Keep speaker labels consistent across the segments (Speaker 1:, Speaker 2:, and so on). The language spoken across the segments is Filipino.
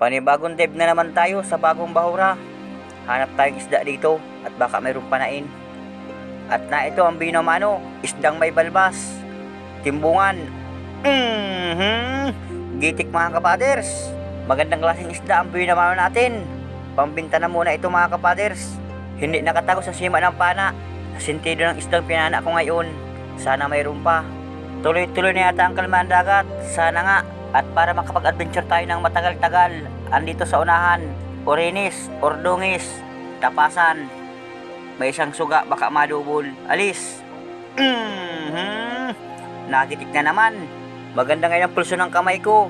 Speaker 1: Panibagong dive na naman tayo sa bagong bahura. Hanap tayong isda dito at baka mayroong panain. At na ito ang binomano, isdang may balbas. Timbungan. Mhm. Gitik mga kapaders. Magandang klaseng isda ang binomano natin. Pambinta na muna ito mga kapaders. Hindi nakatago sa sima ng pana. Sa sentido ng isdang pinana ko ngayon. Sana mayroon pa. Tuloy-tuloy na yata ang kalmahan dagat. Sana nga. At para makapag-adventure tayo ng matagal-tagal, andito sa unahan, Orinis, Ordongis, Tapasan. May isang suga, baka madubol. Alis. Mhm. Nagitik na naman. Maganda ngayon ang pulso ng kamay ko.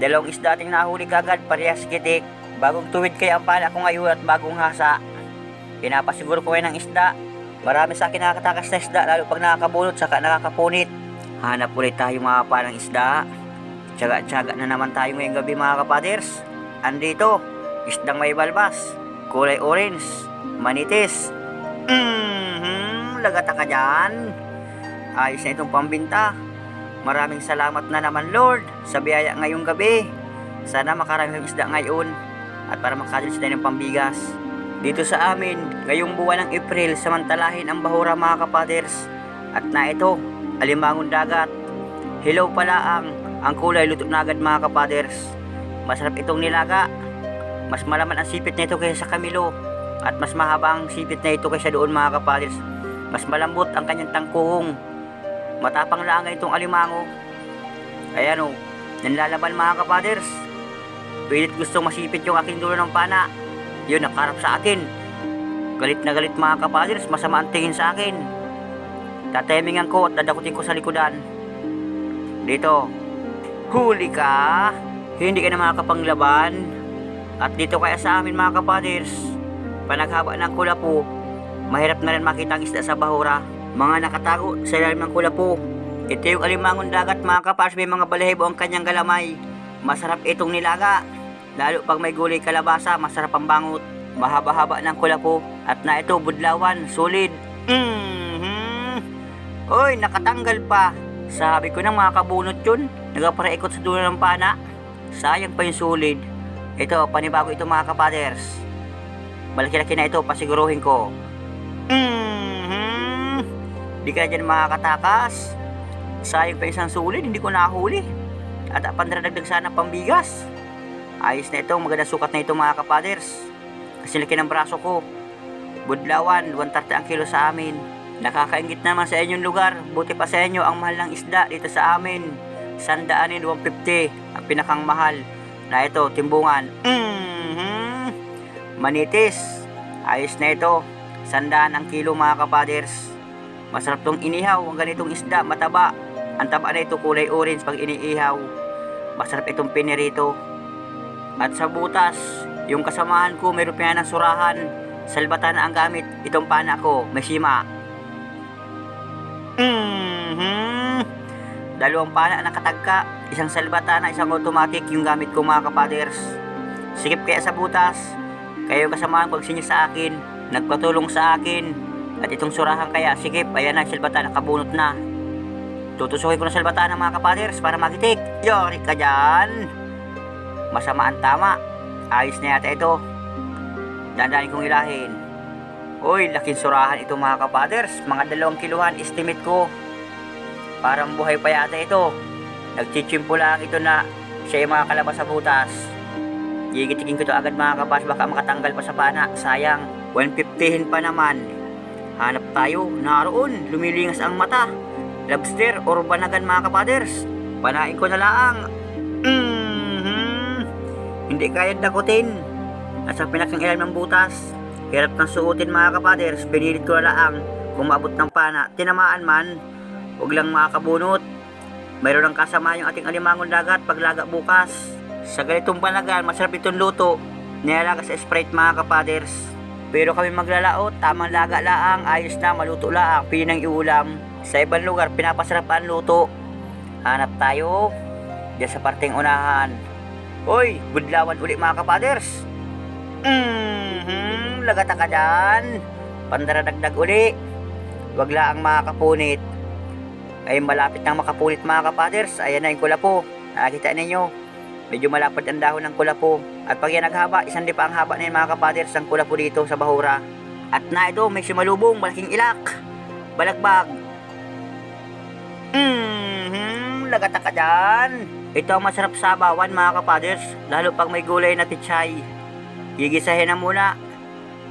Speaker 1: Dalawang isda ating nahuli kagad, parehas gitik. Bagong tuwid kaya ang pala ko ngayon at bagong hasa. Pinapasiguro ko ngayon ng isda. Marami sa akin nakakatakas na isda, lalo pag nakakabulot, saka nakakapunit. Hanap ulit tayo mga palang isda. Tsaga-tsaga na naman tayo ngayong gabi mga kapaders. Andito, isdang may balbas, kulay orange, manitis. Mhm, lagata ka dyan. Ayos na itong pambinta. Maraming salamat na naman Lord sa biyaya ngayong gabi. Sana makarami ng isda ngayon at para makadalis tayo ng pambigas. Dito sa amin, ngayong buwan ng April, samantalahin ang bahura mga kapaders. At na ito, alimangon dagat. Hello pala ang ang kulay luto na agad mga kapaders. Masarap itong nilaga. Mas malaman ang sipit nito kaysa sa kamilo. At mas mahaba ang sipit na ito kaysa doon mga kapaders. Mas malambot ang kanyang tangkuhong. Matapang lang itong alimango. Ayan o, nanlalaban mga kapaders. Pilit gusto masipit yung aking dulo ng pana. Yun, nakarap sa akin. Galit na galit mga kapaders, masama ang tingin sa akin. Tatimingan ko at dadakutin ko sa likodan. Dito, huli ka. Hindi ka na makakapanglaban. At dito kaya sa amin mga kapaders, panaghaba ng kulapo, mahirap na rin makita ang isda sa bahura. Mga nakatago sa ilalim ng kulapo. Ito yung alimangon dagat mga kapaders, may mga balahibo ang kanyang galamay. Masarap itong nilaga. Lalo pag may gulay kalabasa, masarap ang bangot. Mahaba-haba ng kulapo. At na ito, budlawan, solid. Mhm. Oy, nakatanggal pa. Sabi ko ng mga kabunot yun. Nagapareikot sa dulo ng pana. Sayang pa yung solid. Ito, panibago ito mga kapaders. Malaki-laki na ito, pasiguruhin ko. Mhm. Di ka dyan makakatakas. Sayang pa isang solid, hindi ko nahuli. At pandradagdag sana pambigas. Ayos na ito, maganda sukat na ito mga kapaders. Kasi laki ng braso ko. Budlawan, 130 ang kilo sa amin. Nakakaingit naman sa inyong lugar. Buti pa sa inyo ang mahal ng isda dito sa amin. Sandaanin 150 ang pinakang mahal. Na ito, timbungan. Mhm. Manitis. Ayos na ito. Sandaan ang kilo mga kapaders. Masarap tong inihaw ang ganitong isda, mataba. Ang taba na ito kulay orange pag iniihaw. Masarap itong pinirito. At sa butas, yung kasamahan ko mayroon pa ng surahan. Salbatan ang gamit. Itong pana ko, may sima. Dalawang pana ang nakatagka, isang salbatana, isang automatic yung gamit ko mga kapaders. Sikip kaya sa butas, kayo kasamahan pag sinyo sa akin, nagpatulong sa akin. At itong surahan kaya, sikip, ayan na, salbatana, nakabunot na. Tutusukin ko na salbatana mga kapaders para magitik. Yori ka dyan. Masama ang tama. Ayos na yata ito. Dandanin kong ilahin. Uy, laking surahan ito mga kapaders. Mga dalawang kiluhan estimate ko. Parang buhay pa yata ito. Nagchichimpo lang ito na siya yung mga kalabas sa butas. Gigitikin ko ito agad mga kapas baka makatanggal pa sa pana. Sayang, 150 pa naman. Hanap tayo, naroon, lumilingas ang mata. Lobster or banagan mga kapaders. Panain ko na lang. Mhm. Hindi kaya dakutin. Nasa pinakang ilan ng butas. Hirap ng suotin mga kapaders. Pinilit ko na lang kung maabot ng pana. Tinamaan man, huwag lang makakabunot. Mayroon ng kasama yung ating alimangon dagat paglaga bukas. Sa ganitong panagan, masarap itong luto. Nilalaga sa Sprite mga kapaders. Pero kami maglalaot, tamang laga laang, ayos na, maluto laang, pili ng iulam. Sa ibang lugar, pinapasarap ang luto. Hanap tayo, diyan sa parteng unahan. Hoy, budlawan uli mga kapaders. Mhm, lagata ka dyan. Pandaradagdag uli. Wag laang makakapunit. Ay malapit nang makapunit mga kapaders. Ayan na yung kulapo. Nakakita ninyo. Medyo malapad ang dahon ng kulapo. At pag yan naghaba, isang pa ang haba na mga kapaders ng kulapo dito sa Bahura. At na ito, may simalubong, malaking ilak. Balagbag. Mhm, lagata ka dyan. Ito ang masarap sa bawan mga kapaders, lalo pag may gulay na pichay. Gigisahin na muna.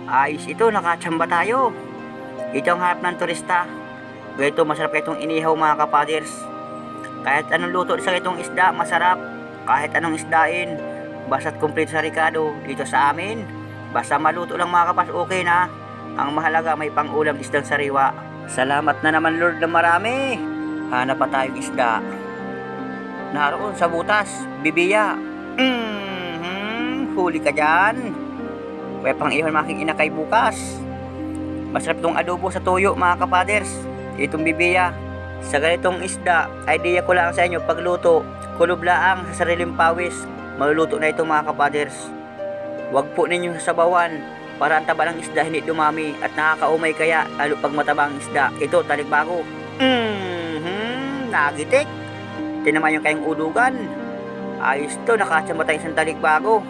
Speaker 1: Ayos ito, nakatsamba tayo. Ito ang harap ng turista. Ganito masarap itong inihaw mga kapaders. Kahit anong luto sa itong isda, masarap. Kahit anong isdain, basta't kumpleto sa Ricardo dito sa amin. Basta maluto lang mga kapas, okay na. Ang mahalaga may pang-ulam isdang sariwa. Salamat na naman Lord na marami. Hanap pa tayong isda. Naroon sa butas, bibiya. Mhm, huli ka dyan. May pang ihon making inakay bukas. Masarap tong adobo sa tuyo mga kapaders. Itong bibiya. Sa ganitong isda, idea ko lang sa inyo pagluto. Kulob laang sa sariling pawis. Maluluto na ito mga kapaders. Huwag po ninyo sasabawan para ang taba ng isda hindi dumami at nakakaumay kaya lalo pag matabang isda. Ito, talikbago. Mhm, nagitik. Tinaman yung kayong udugan. Ayos to, nakatsamba tayo isang talikbago.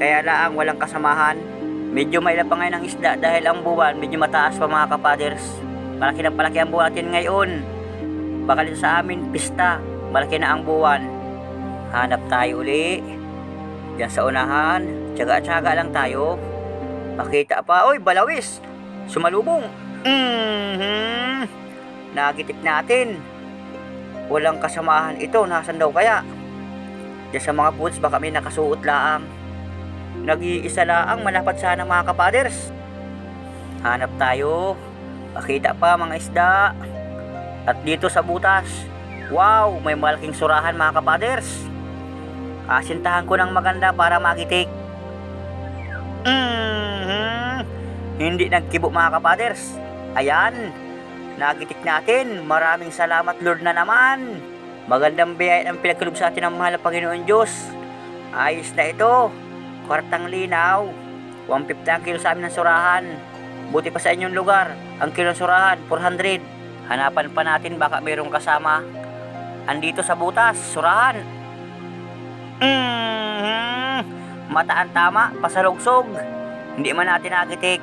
Speaker 1: Kaya laang walang kasamahan. Medyo may pa ngayon ang isda dahil ang buwan medyo mataas pa mga kapaders. Malaki na palaki ang buwan natin ngayon. Baka dito sa amin, pista. Malaki na ang buwan. Hanap tayo uli. Diyan sa unahan. Tsaga-tsaga lang tayo. Makita pa. Oy, balawis. Sumalubong. Mhm. Nagitik natin. Walang kasamahan ito. Nasaan daw kaya? Diyan sa mga boots baka may nakasuot laang. Nag-iisa laang malapad sana mga kapaders. Hanap tayo. Pakita pa mga isda. At dito sa butas. Wow, may malaking surahan mga kapaders. Asintahan ko ng maganda para magitik. Mhm. Hindi nagkibo mga kapaders. Ayan. Nagitik natin. Maraming salamat Lord na naman. Magandang biyaya ang pinagkaloob sa atin ng mahal na Panginoon Diyos. Ayos na ito. Kwartang linaw. 150 ang kilo sa amin ng surahan. Buti pa sa inyong lugar. Ang kilo ng surahan, 400. Hanapan pa natin baka mayroong kasama. Andito sa butas, surahan. Mhm. Mataan tama, pasalugsog. Hindi man natin nagitik.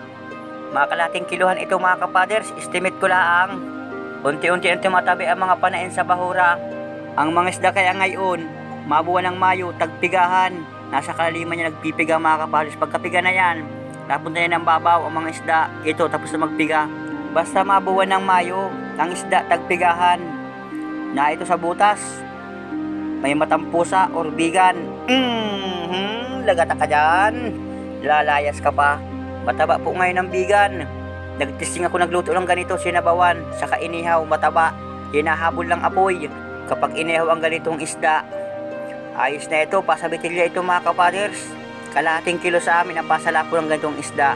Speaker 1: Mga kalating kiluhan ito mga kapaders, estimate ko lang. Unti-unti ang tumatabi ang mga panain sa bahura. Ang mga isda kaya ngayon, mabuwan ng Mayo, tagpigahan. Nasa kalaliman niya nagpipiga mga kapaders. Pagkapiga na yan, napunta yan ng babaw ang mga isda. Ito, tapos na magpiga. Basta mabuwan ng Mayo, ang isda tagpigahan. Na ito sa butas, may matampusa or bigan. Mhm, lagata ka dyan. Lalayas ka pa. Mataba po ngayon ang bigan. Nagtesting ako nagluto ng ganito, sinabawan, saka inihaw, mataba. Hinahabol lang apoy kapag inihaw ang ganitong isda. Ayos na ito, pasabitilya ito mga kapaders. Kalahating kilo sa amin ang pasalapo ng ganitong isda.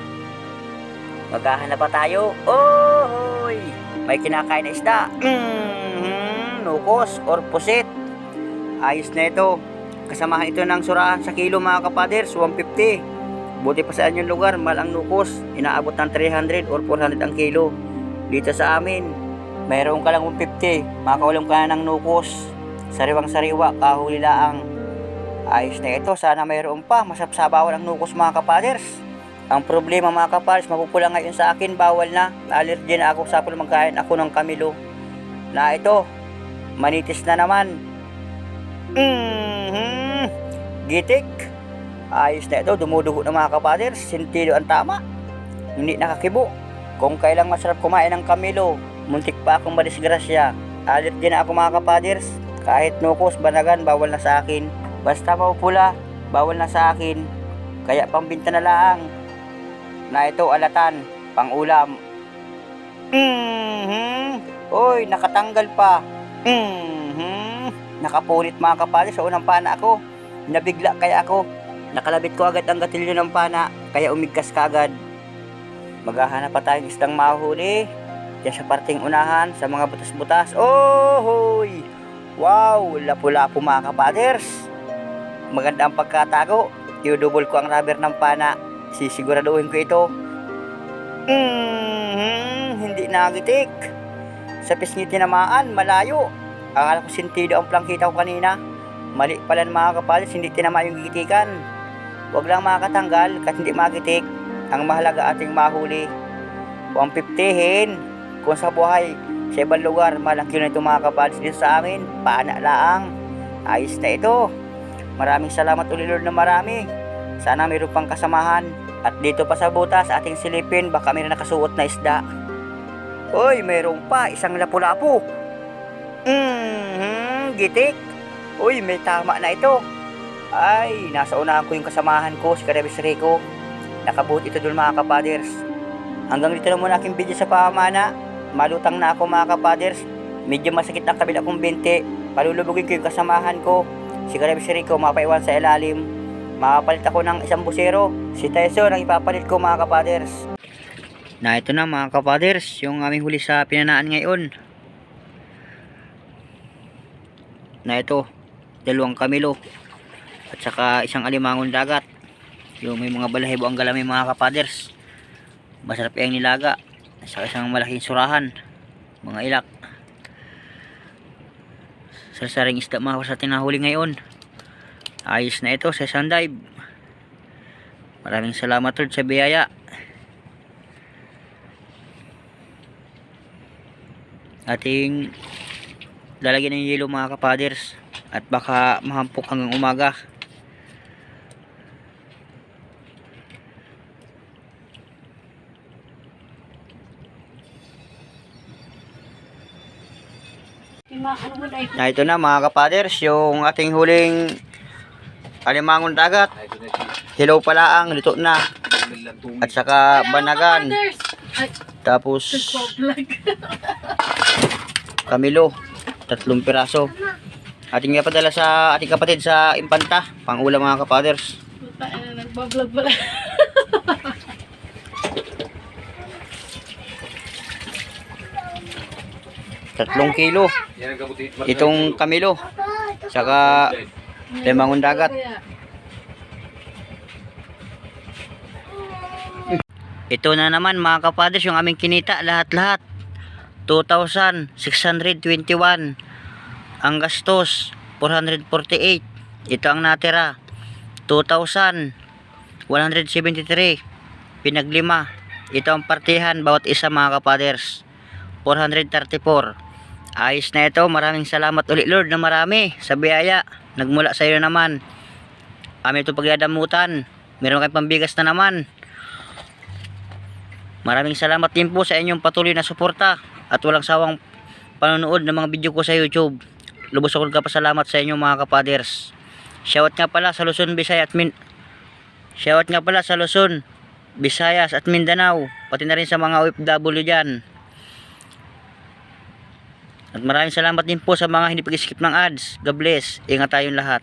Speaker 1: Maghahanap pa tayo. Hoy! May kinakain na isda. Mhm, nukos or pusit. Ayos na ito. Kasamahan ito ng surahan sa kilo mga kapaders, 150. Buti pa sa inyong lugar, mal ang nukos. Inaabot ng 300 or 400 ang kilo. Dito sa amin, mayroon ka lang 150. Makaulam ka na ng nukos. Sariwang sariwa, kahuli laang. Ayos na ito, sana mayroon pa. Masapsabawan ang nukos mga kapaders. Ang problema mga kapaders, mapupula ngayon sa akin, bawal na. Na-allergy na ako sa magkain ako ng kamilo. Na ito, manitis na naman. Mhm. Gitik. Ayos na ito, dumudugo ng mga kapaders. Sentido ang tama. Hindi nakakibo. Kung kailang masarap kumain ng kamilo, muntik pa akong madisgrasya. Allergy na ako mga kapaders. Kahit nukos, banagan, bawal na sa akin. Basta mapupula, bawal na sa akin. Kaya pambinta na lang. Na ito alatan, pang ulam. Mhm. Oy, nakatanggal pa. Mhm. Nakapunit mga kapaders sa unang pana ako. Nabigla kaya ako. Nakalabit ko agad ang gatilyo ng pana, kaya umigkas ka agad. Maghahanap pa tayong isdang mahuli. Diyan sa parting unahan, sa mga butas-butas. Oh, hoy! Wow! Lapu-lapu mga kapaders. Maganda ang pagkatago. Iudubol ko ang rubber ng pana. Sisiguraduhin ko ito. Mhm, hindi nagitik. Sa pisngi tinamaan, malayo. Akala ko sintido ang plangkita ko kanina. Mali pala mga kapaders, hindi tinama yung gigitikan. Huwag lang makatanggal kahit hindi magitik. Ang mahalaga ating mahuli. Huwag piptihin. Kung sa buhay, sa ibang lugar, malaki na ito mga kapaders dito sa amin. Paana laang. Ayos na ito. Maraming salamat ulit Lord na marami. Sana mayroon pang kasamahan. At dito pa sa butas, ating silipin, baka mayroon nakasuot na isda. Uy, mayroon pa, isang lapu-lapu. Mhm, gitik. Uy, may tama na ito. Ay, nasa unahan ko yung kasamahan ko, si Karabis Rico. Nakabuti ito doon mga kapaders. Hanggang dito na muna aking video sa pamana. Malutang na ako mga kapaders. Medyo masakit ang kabila kong binti. Palulubugin ko yung kasamahan ko. Si Karabis Rico, mapaiwan sa ilalim. Makapalit ako ng isang busero. Si Tyson ang ipapalit ko mga kapaders. Na ito na mga kapaders, yung aming huli sa pinanaan ngayon. Na ito, dalawang kamilo. At saka isang alimangon dagat. Yung may mga balahibo ang galamay mga kapaders. Masarap yung nilaga. Saka isang malaking surahan. Mga ilak. Sarsaring isda mga sa tinahuli ngayon. Ayos na ito sa isang dive. Maraming salamat Lord sa biyaya. Ating lalagyan ng yelo mga kapaders at baka mahampok hanggang umaga. Na ito na mga kapaders, yung ating huling alimangon dagat. Hilaw pala ang luto na. At saka banagan. Tapos kamilo. Tatlong piraso. Ating ipadala sa ating kapatid sa Impanta. Pang ulam mga kapaders.
Speaker 2: Eh, nagbablog pala.
Speaker 1: Tatlong kilo. Itong kamilo. Saka limangon dagat. Ito na naman mga kapaders yung aming kinita lahat-lahat. 2,621. Ang gastos 448. Ito ang natira. 2,173. Pinaglima. Ito ang partihan bawat isa mga kapaders. 434. Ayos na ito. Maraming salamat ulit Lord na marami sa biyaya. Nagmula sa iyo naman. Amin ito pagyadamutan. Meron kayong pambigas na naman. Maraming salamat din po sa inyong patuloy na suporta at walang sawang panonood ng mga video ko sa YouTube. Lubos akong kapasalamat sa inyong mga kapaders. Shoutout nga pala sa Luzon, Visayas at Min Shoutout nga pala sa Luzon, Visayas at Mindanao, pati na rin sa mga OFW dyan. At maraming salamat din po sa mga hindi pag-skip ng ads. God bless. Ingat tayong lahat.